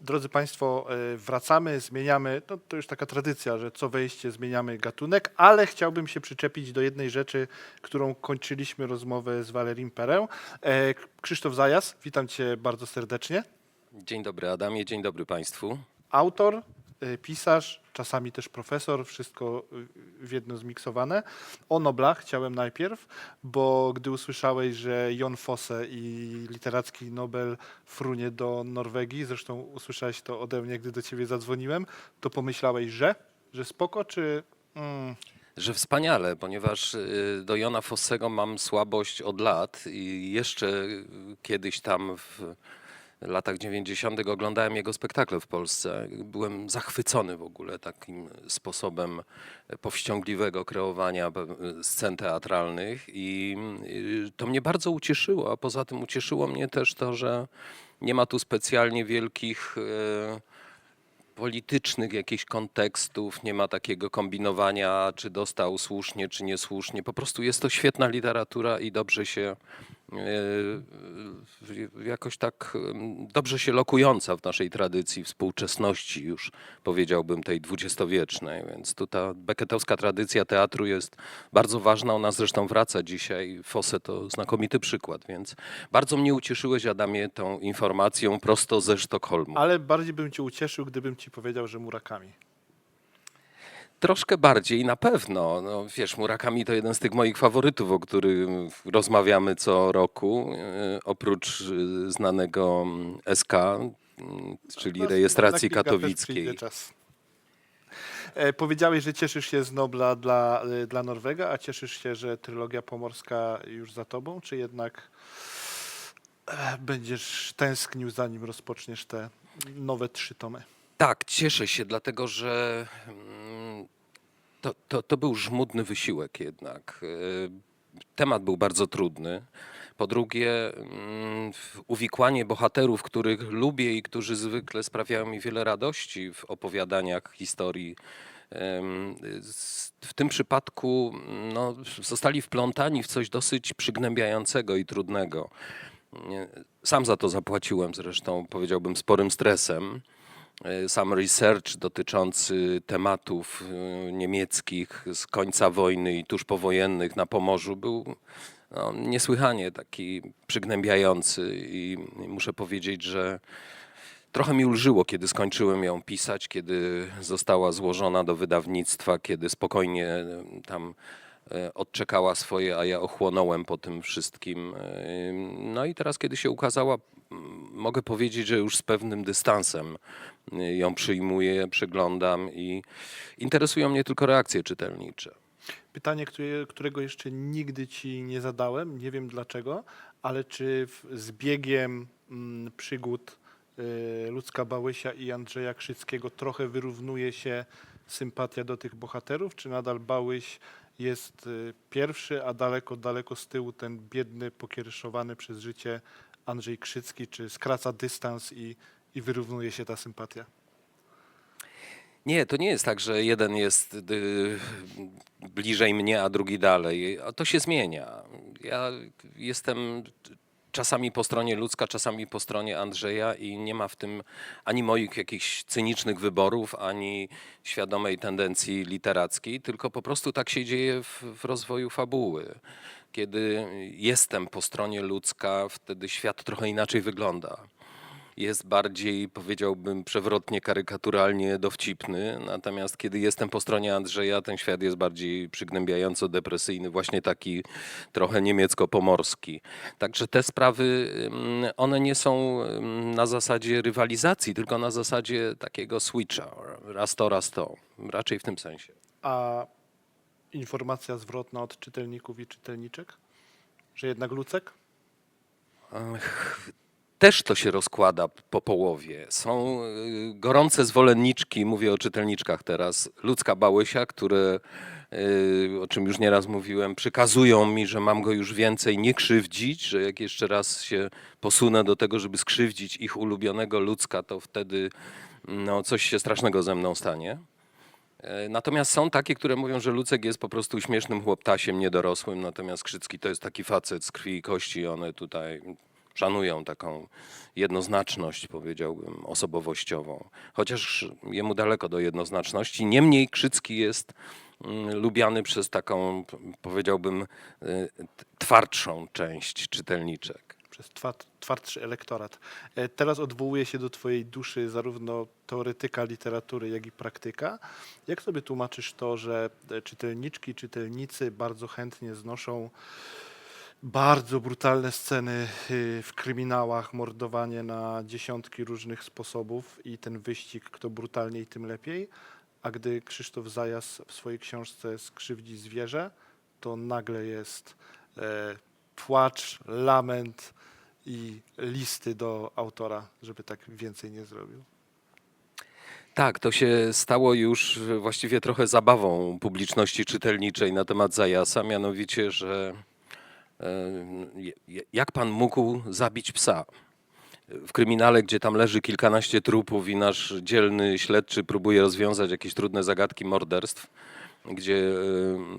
Drodzy Państwo, e, wracamy, zmieniamy, no to już taka tradycja, że co wejście zmieniamy gatunek, ale chciałbym się przyczepić do jednej rzeczy, którą kończyliśmy rozmowę z Walerim Perę. E, Krzysztof Zajas, witam Cię bardzo serdecznie. Dzień dobry Adamie, dzień dobry Państwu. Autor, pisarz, czasami też profesor, wszystko e, w jedno zmiksowane. O Noblach chciałem najpierw, bo gdy usłyszałeś, że Jon Fosse i literacki Nobel frunie do Norwegii, zresztą usłyszałeś to ode mnie, gdy do ciebie zadzwoniłem, to pomyślałeś, że? Że spoko, czy... Mm, Że wspaniale, ponieważ y, do Jona Fossego mam słabość od lat i jeszcze y, kiedyś tam w latach 90. oglądałem jego spektakle w Polsce. Byłem zachwycony w ogóle takim sposobem powściągliwego kreowania pe- scen teatralnych i y, to mnie bardzo ucieszyło, a poza tym ucieszyło mnie też to, że nie ma tu specjalnie wielkich y, politycznych jakichś kontekstów, nie ma takiego kombinowania, czy dostał słusznie, czy niesłusznie. Po prostu jest to świetna literatura i dobrze się e, jakoś tak dobrze się lokująca w naszej tradycji współczesności już powiedziałbym tej dwudziestowiecznej, więc tu ta beketowska tradycja teatru jest bardzo ważna, ona zresztą wraca dzisiaj. Fosse to znakomity przykład, więc bardzo mnie ucieszyłeś Adamie tą informacją prosto ze Sztokholmu. ale bardziej bym cię ucieszył, gdybym ci powiedział, że Murakami. Troszkę bardziej na pewno. No, wiesz, Murakami to jeden z tych moich faworytów, o którym rozmawiamy co roku. e, Oprócz e, znanego mm, SK, mm, czyli rejestracji katowickiej. E, powiedziałeś, że cieszysz się z Nobla dla, dla Norwega, a cieszysz się, że trylogia pomorska już za tobą, czy jednak będziesz tęsknił, zanim rozpoczniesz te nowe trzy tomy? Tak, cieszę się, dlatego że mm, to, to, to był żmudny wysiłek jednak. E, Temat był bardzo trudny. Po drugie, mm, uwikłanie bohaterów, których lubię i którzy zwykle sprawiają mi wiele radości w opowiadaniach historii. W tym przypadku no, zostali wplątani w coś dosyć przygnębiającego i trudnego. Sam za to zapłaciłem zresztą, powiedziałbym, sporym stresem. E, Sam research dotyczący tematów e, niemieckich z końca wojny i tuż powojennych na Pomorzu był no, niesłychanie taki przygnębiający i muszę powiedzieć, że trochę mi ulżyło, kiedy skończyłem ją pisać, kiedy została złożona do wydawnictwa, kiedy spokojnie e, tam odczekała swoje, a ja ochłonąłem po tym wszystkim. No i teraz, kiedy się ukazała, mogę powiedzieć, że już z pewnym dystansem ją przyjmuję, przeglądam i interesują mnie tylko reakcje czytelnicze. Pytanie, które, którego jeszcze nigdy ci nie zadałem, nie wiem dlaczego, ale czy z biegiem mm, przygód y, Ludzka Bałysia i Andrzeja Krzyckiego trochę wyrównuje się sympatia do tych bohaterów, czy nadal Bałyś jest y, pierwszy, a daleko, daleko z tyłu ten biedny, pokiereszowany przez życie Andrzej Krzycki, czy skraca dystans i, i wyrównuje się ta sympatia? Nie, to nie jest tak, że jeden jest y, bliżej mnie, a drugi dalej. To się zmienia. Ja jestem czasami po stronie ludzka, czasami po stronie Andrzeja i nie ma w tym ani moich jakichś cynicznych wyborów, ani świadomej tendencji literackiej, tylko po prostu tak się dzieje w, w rozwoju fabuły. Kiedy jestem po stronie ludzka, wtedy świat trochę inaczej wygląda jest bardziej, powiedziałbym, przewrotnie, karykaturalnie dowcipny. Natomiast kiedy jestem po stronie Andrzeja, ten świat jest bardziej przygnębiająco depresyjny, właśnie taki trochę niemiecko-pomorski. Także te sprawy, ym, one nie są ym, na zasadzie rywalizacji, tylko na zasadzie takiego switcha, raz to, raz to. Raczej w tym sensie. A informacja zwrotna od czytelników i czytelniczek, że jednak Lucek? Też to się rozkłada po połowie. Są y, gorące zwolenniczki, mówię o czytelniczkach teraz, ludzka Bałysia, które, y, o czym już nieraz mówiłem, przykazują mi, że mam go już więcej nie krzywdzić, że jak jeszcze raz się posunę do tego, żeby skrzywdzić ich ulubionego ludzka, to wtedy no, coś się strasznego ze mną stanie. E, Natomiast są takie, które mówią, że Lucek jest po prostu śmiesznym chłoptasiem niedorosłym, natomiast Krzycki to jest taki facet z krwi i kości, one tutaj szanują taką jednoznaczność, powiedziałbym, osobowościową. Chociaż jemu daleko do jednoznaczności. Niemniej Krzycki jest mm, lubiany przez taką, powiedziałbym, y, twardszą część czytelniczek. przez twa- twardszy elektorat. E, Teraz odwołuję się do Twojej duszy, zarówno teoretyka literatury, jak i praktyka. Jak sobie tłumaczysz to, że e, czytelniczki, czytelnicy bardzo chętnie znoszą bardzo brutalne sceny y, w kryminałach, mordowanie na dziesiątki różnych sposobów i ten wyścig, kto brutalniej, tym lepiej. A gdy Krzysztof Zajas w swojej książce skrzywdzi zwierzę, to nagle jest e, płacz, lament i listy do autora, żeby tak więcej nie zrobił. Tak, to się stało już właściwie trochę zabawą publiczności czytelniczej na temat Zajasa, mianowicie, że e, jak pan mógł zabić psa? W kryminale, gdzie tam leży kilkanaście trupów i nasz dzielny śledczy próbuje rozwiązać jakieś trudne zagadki morderstw, gdzie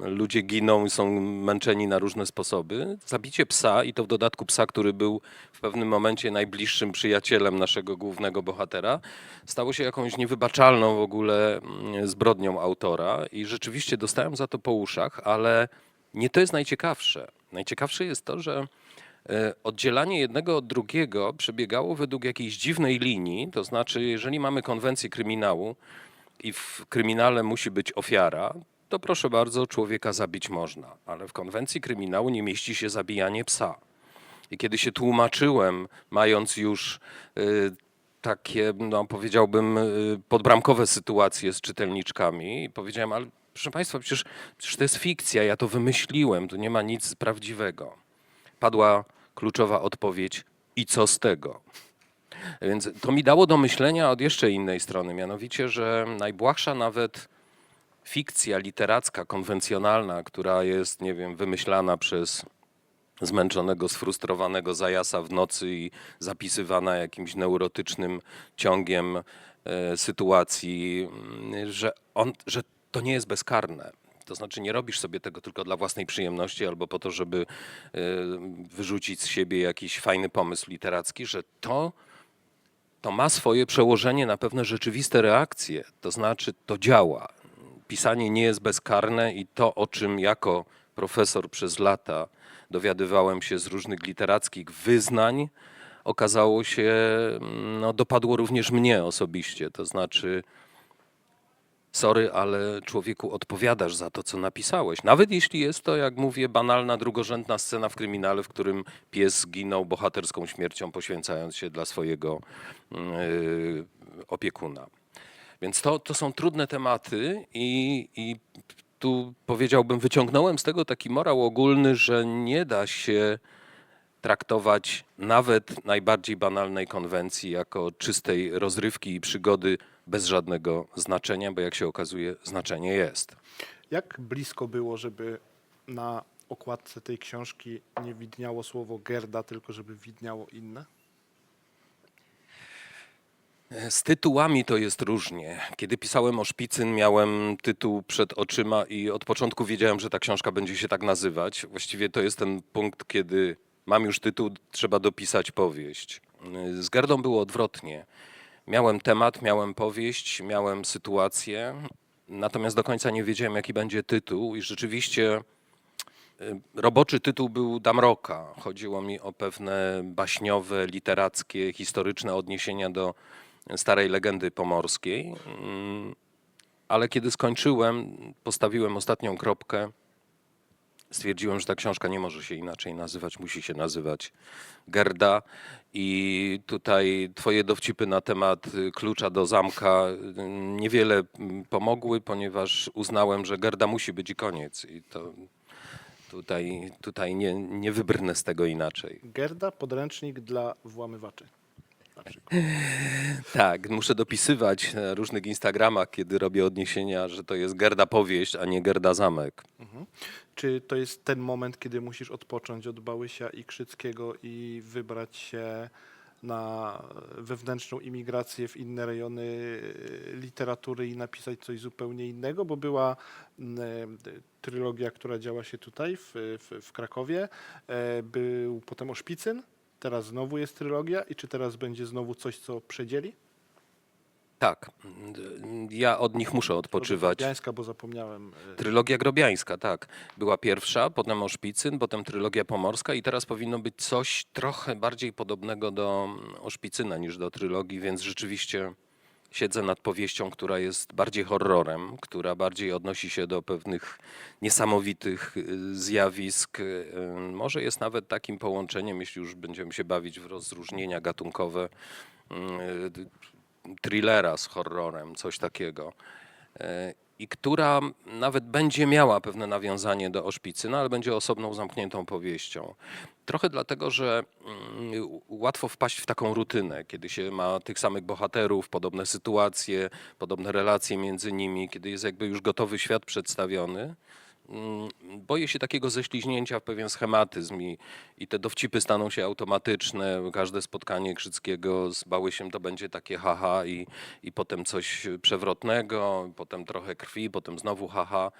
ludzie giną i są męczeni na różne sposoby, zabicie psa i to w dodatku psa, który był w pewnym momencie najbliższym przyjacielem naszego głównego bohatera, stało się jakąś niewybaczalną w ogóle mm, zbrodnią autora i rzeczywiście dostałem za to po uszach, ale nie to jest najciekawsze. Najciekawsze jest to, że e, oddzielanie jednego od drugiego przebiegało według jakiejś dziwnej linii, to znaczy jeżeli mamy konwencję kryminału i w kryminale musi być ofiara, to proszę bardzo, człowieka zabić można, ale w konwencji kryminału nie mieści się zabijanie psa. I kiedy się tłumaczyłem, mając już y, takie, no powiedziałbym, y, podbramkowe sytuacje z czytelniczkami, powiedziałem, ale proszę Państwa, przecież, przecież to jest fikcja, ja to wymyśliłem, tu nie ma nic prawdziwego. Padła kluczowa odpowiedź, i co z tego? Więc to mi dało do myślenia od jeszcze innej strony, mianowicie, że najbłahsza nawet fikcja literacka, konwencjonalna, która jest, nie wiem, wymyślana przez zmęczonego, sfrustrowanego Zajasa w nocy i zapisywana jakimś neurotycznym ciągiem e, sytuacji, mm, że, on, że to nie jest bezkarne. To znaczy nie robisz sobie tego tylko dla własnej przyjemności albo po to, żeby e, wyrzucić z siebie jakiś fajny pomysł literacki, że to to ma swoje przełożenie na pewne rzeczywiste reakcje, to znaczy to działa. Pisanie nie jest bezkarne i to, o czym jako profesor przez lata dowiadywałem się z różnych literackich wyznań, okazało się, no, dopadło również mnie osobiście. To znaczy, sorry, ale człowieku odpowiadasz za to, co napisałeś. Nawet jeśli jest to, jak mówię, banalna, drugorzędna scena w kryminale, w którym pies zginął bohaterską śmiercią, poświęcając się dla swojego yy, opiekuna. Więc to, to są trudne tematy i, i tu powiedziałbym, wyciągnąłem z tego taki morał ogólny, że nie da się traktować nawet najbardziej banalnej konwencji jako czystej rozrywki i przygody bez żadnego znaczenia, bo jak się okazuje, znaczenie jest. Jak blisko było, żeby na okładce tej książki nie widniało słowo Gerda, tylko żeby widniało inne? Z tytułami to jest różnie. Kiedy pisałem o Szpicyn, miałem tytuł przed oczyma i od początku wiedziałem, że ta książka będzie się tak nazywać. Właściwie to jest ten punkt, kiedy mam już tytuł, trzeba dopisać powieść. Z Gerdą było odwrotnie. Miałem temat, miałem powieść, miałem sytuację, natomiast do końca nie wiedziałem, jaki będzie tytuł i rzeczywiście y, roboczy tytuł był Damroka. Chodziło mi o pewne baśniowe, literackie, historyczne odniesienia do starej legendy pomorskiej. Mm, Ale kiedy skończyłem, postawiłem ostatnią kropkę, stwierdziłem, że ta książka nie może się inaczej nazywać, musi się nazywać Gerda. I tutaj twoje dowcipy na temat y, klucza do zamka y, niewiele mm, pomogły, ponieważ uznałem, że Gerda musi być i koniec. I to tutaj, tutaj nie, nie wybrnę z tego inaczej. Gerda, podręcznik dla włamywaczy. Tak, muszę dopisywać na różnych Instagramach, kiedy robię odniesienia, że to jest Gerda powieść, a nie Gerda zamek. Czy to jest ten moment, kiedy musisz odpocząć od Bałysia i Krzyckiego i wybrać się na wewnętrzną imigrację w inne rejony e, literatury i napisać coś zupełnie innego? Bo była e, trylogia, która działa się tutaj w, w, w Krakowie, e, był potem Oszpicyn teraz znowu jest trylogia i czy teraz będzie znowu coś, co przedzieli? Tak, ja od nich muszę odpoczywać. Jańska, bo zapomniałem. e, Trylogia grobiańska, tak. Była pierwsza, potem Oszpicyn, potem trylogia pomorska i teraz powinno być coś trochę bardziej podobnego do Oszpicyna niż do trylogii, więc rzeczywiście siedzę nad powieścią, która jest bardziej horrorem, która bardziej odnosi się do pewnych niesamowitych y, zjawisk. y, Może jest nawet takim połączeniem, jeśli już będziemy się bawić w rozróżnienia gatunkowe, y, thrillera z horrorem, coś takiego. E, I która nawet będzie miała pewne nawiązanie do Oszpicyna, ale będzie osobną, zamkniętą powieścią. Trochę dlatego, że mm, łatwo wpaść w taką rutynę, kiedy się ma tych samych bohaterów, podobne sytuacje, podobne relacje między nimi, kiedy jest jakby już gotowy świat przedstawiony. Mm, Boję się takiego ześliźnięcia w pewien schematyzm i, i te dowcipy staną się automatyczne. Każde spotkanie Krzyckiego z Bałysiem to będzie takie haha i, i potem coś przewrotnego, potem trochę krwi, potem znowu haha.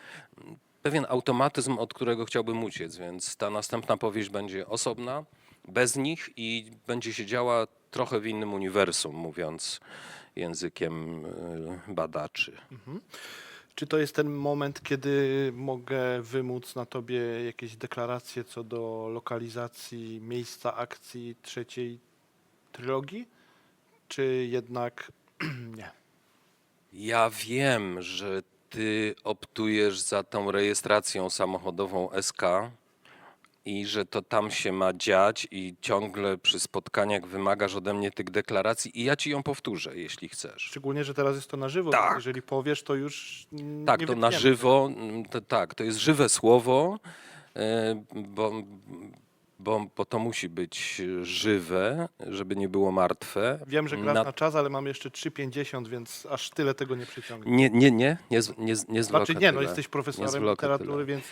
Pewien automatyzm, od którego chciałbym uciec, więc ta następna powieść będzie osobna, bez nich i będzie się działa trochę w innym uniwersum, mówiąc językiem y, badaczy. Czy to jest ten moment, kiedy mogę wymóc na tobie jakieś deklaracje co do lokalizacji miejsca akcji trzeciej trylogii? Czy jednak nie? Ja wiem, że ty optujesz za tą rejestracją samochodową SK i że to tam się ma dziać i ciągle przy spotkaniach wymagasz ode mnie tych deklaracji i ja ci ją powtórzę, jeśli chcesz. Szczególnie, że teraz jest to na żywo. Tak. Jeżeli powiesz, to już Tak, nie to na żywo, to, tak, to jest żywe słowo, e, bo, bo, bo to musi być żywe, żeby nie było martwe. Wiem, że grasz Na- na czas, ale mam jeszcze 3,50, więc aż tyle tego nie przyciągnę. Nie, nie, nie, nie, z- nie, Znaczy nie, no tyle. jesteś Nie profesorem literatury, tyle. więc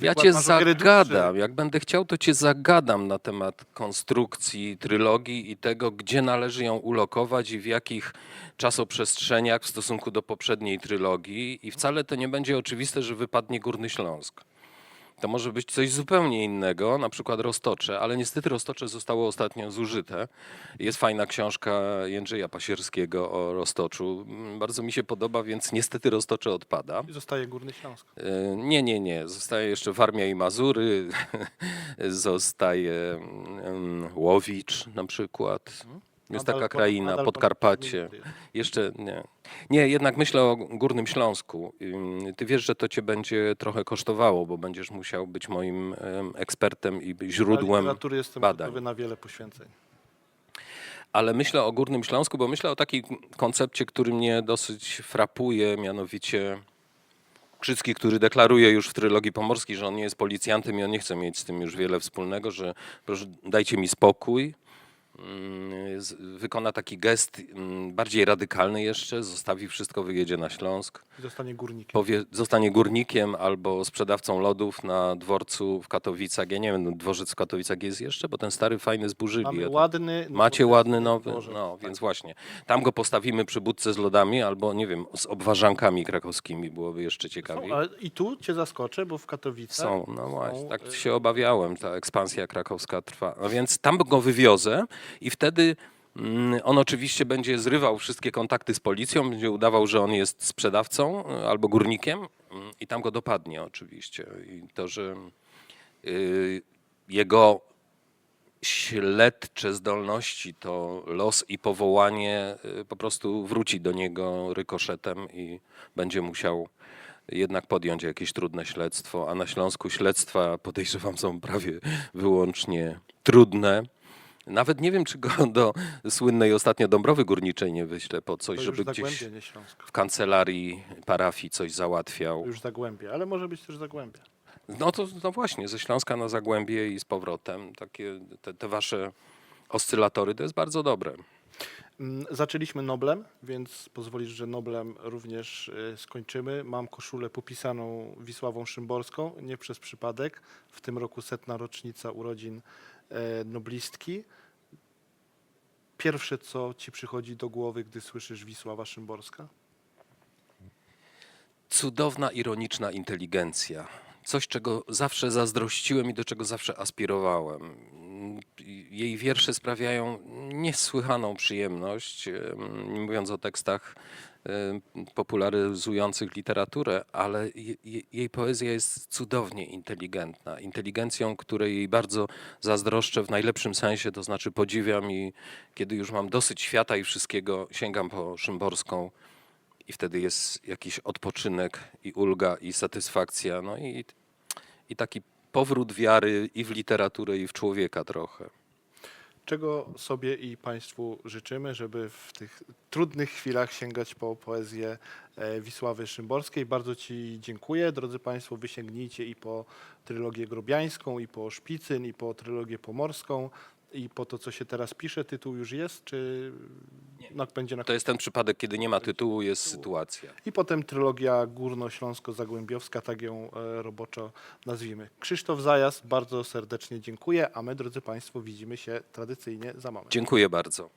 Ja cię zagadam. Jak będę chciał, to cię zagadam na temat konstrukcji trylogii i tego, gdzie należy ją ulokować i w jakich czasoprzestrzeniach w stosunku do poprzedniej trylogii. I wcale to nie będzie oczywiste, że wypadnie Górny Śląsk. To może być coś zupełnie innego, na przykład Roztocze, ale niestety Roztocze zostało ostatnio zużyte. Jest fajna książka Jędrzeja Pasierskiego o Roztoczu. Mm, Bardzo mi się podoba, więc niestety Roztocze odpada. I zostaje Górny Śląsk. E, Nie, nie, nie. Zostaje jeszcze Warmia i Mazury, zostaje mm, Łowicz na przykład. Jest taka kraina, Podkarpacie. Jeszcze nie. Nie, jednak myślę o Górnym Śląsku. Ty wiesz, że to cię będzie trochę kosztowało, bo będziesz musiał być moim em, ekspertem i źródłem literatury jestem badań. gotowy na wiele poświęceń. Ale myślę o Górnym Śląsku, bo myślę o takim koncepcie, który mnie dosyć frapuje, mianowicie Krzycki, który deklaruje już w trylogii pomorskiej, że on nie jest policjantem i on nie chce mieć z tym już wiele wspólnego, że proszę dajcie mi spokój. Mm, Wykona taki gest mm, bardziej radykalny jeszcze, zostawi wszystko, wyjedzie na Śląsk zostanie górnikiem. powie, zostanie górnikiem albo sprzedawcą lodów na dworcu w Katowicach. Ja nie wiem, no, dworzec w Katowicach jest jeszcze, bo ten stary fajny zburzyli. Mamy ładny. Macie ładny nowy, no Tak. więc właśnie. Tam go postawimy przy budce z lodami albo, nie wiem, z obwarzankami krakowskimi, byłoby jeszcze ciekawiej. Są, I tu cię zaskoczę, bo w Katowicach Są, no właśnie, tak y, się obawiałem, ta ekspansja krakowska trwa. No więc tam go wywiozę i wtedy mm, on oczywiście będzie zrywał wszystkie kontakty z policją, będzie udawał, że on jest sprzedawcą y, albo górnikiem mm, i tam go dopadnie oczywiście. I to, że y, jego śledcze zdolności, to los i powołanie y, po prostu wróci do niego rykoszetem i będzie musiał jednak podjąć jakieś trudne śledztwo, a na Śląsku śledztwa podejrzewam są prawie wyłącznie trudne. Nawet nie wiem, czy go do słynnej ostatnio Dąbrowy Górniczej nie wyślę po coś, To żeby gdzieś Zagłębie, nie Śląsk. w kancelarii parafii coś załatwiał. Już Zagłębie, ale może być też Zagłębie. No to no właśnie, ze Śląska na Zagłębie i z powrotem. Takie te, te wasze oscylatory to jest bardzo dobre. Mm, Zaczęliśmy Noblem, więc pozwolisz, że Noblem również y, skończymy. Mam koszulę popisaną Wisławą Szymborską, nie przez przypadek. W tym roku setna rocznica urodzin noblistki. Pierwsze, co ci przychodzi do głowy, gdy słyszysz Wisława Szymborska? Cudowna, ironiczna inteligencja. Coś, czego zawsze zazdrościłem i do czego zawsze aspirowałem. Jej wiersze sprawiają niesłychaną przyjemność, mówiąc o tekstach popularyzujących literaturę, ale je, je, jej poezja jest cudownie inteligentna. Inteligencją, której jej bardzo zazdroszczę w najlepszym sensie, to znaczy podziwiam i kiedy już mam dosyć świata i wszystkiego, sięgam po Szymborską i wtedy jest jakiś odpoczynek i ulga i satysfakcja, no i, i taki powrót wiary i w literaturę i w człowieka trochę. Czego sobie i Państwu życzymy, żeby w tych trudnych chwilach sięgać po poezję e, Wisławy Szymborskiej. Bardzo Ci dziękuję. Drodzy Państwo, wy sięgnijcie i po trylogię grobiańską, i po Szpicyn, i po trylogię pomorską, i po to, co się teraz pisze. Tytuł już jest, czy no, będzie na To jest ten przypadek, kiedy nie ma tytułu, jest sytuacja. I potem trylogia górnośląsko-zagłębiowska, tak ją e, roboczo nazwijmy. Krzysztof Zajas, bardzo serdecznie dziękuję, a my, drodzy Państwo, widzimy się tradycyjnie za moment. Dziękuję bardzo.